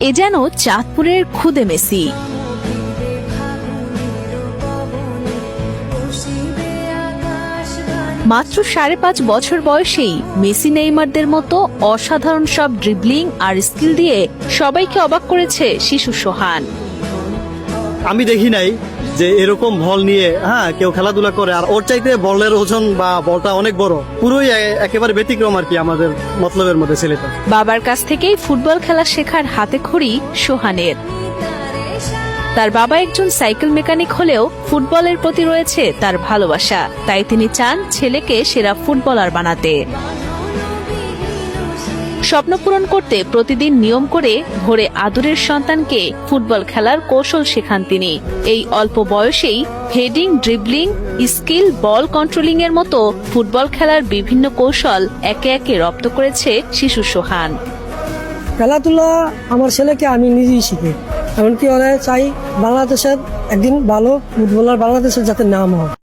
এ যেন চাঁদপুরের খুদে মেসি। মাত্র সাড়ে পাঁচ বছর বয়সেই মেসি নেইমারদের মতো অসাধারণ সব ড্রিবলিং আর স্কিল দিয়ে সবাইকে অবাক করেছে শিশু সোহান। আমি দেখি নাই যে এরকম বল নিয়ে হ্যাঁ কেউ খেলাধুলা করে। আর ওর চাইতে বলের ওজন বা বলটা অনেক বড়। পুরোই একেবারে ব্যতিক্রম আর কি আমাদের মতলবের মধ্যে ছেলেটা। বাবার কাছ থেকেই ফুটবল খেলা শেখার হাতে খড়ি সোহানের। তার বাবা একজন সাইকেল মেকানিক হলেও ফুটবলের প্রতি রয়েছে তার ভালোবাসা। তাই তিনি চান ছেলেকে সেরা ফুটবলার বানাতে। স্বপ্ন পূরণ করতে প্রতিদিন নিয়ম করে ভোরে আদরের সন্তানকে ফুটবল খেলার কৌশল শেখান তিনি। এই অল্প বয়সেই heading dribbling skill ball controlling এর মতো ফুটবল খেলার বিভিন্ন কৌশল একে একে রপ্ত করেছে শিশু সোহান। খেলাধুলা আমার ছেলেকে আমি নিজেই শিখি। এমনকি ওরা চাই বাংলাদেশের একদিন ভালো ফুটবলার বাংলাদেশের যাতে নাম হয়।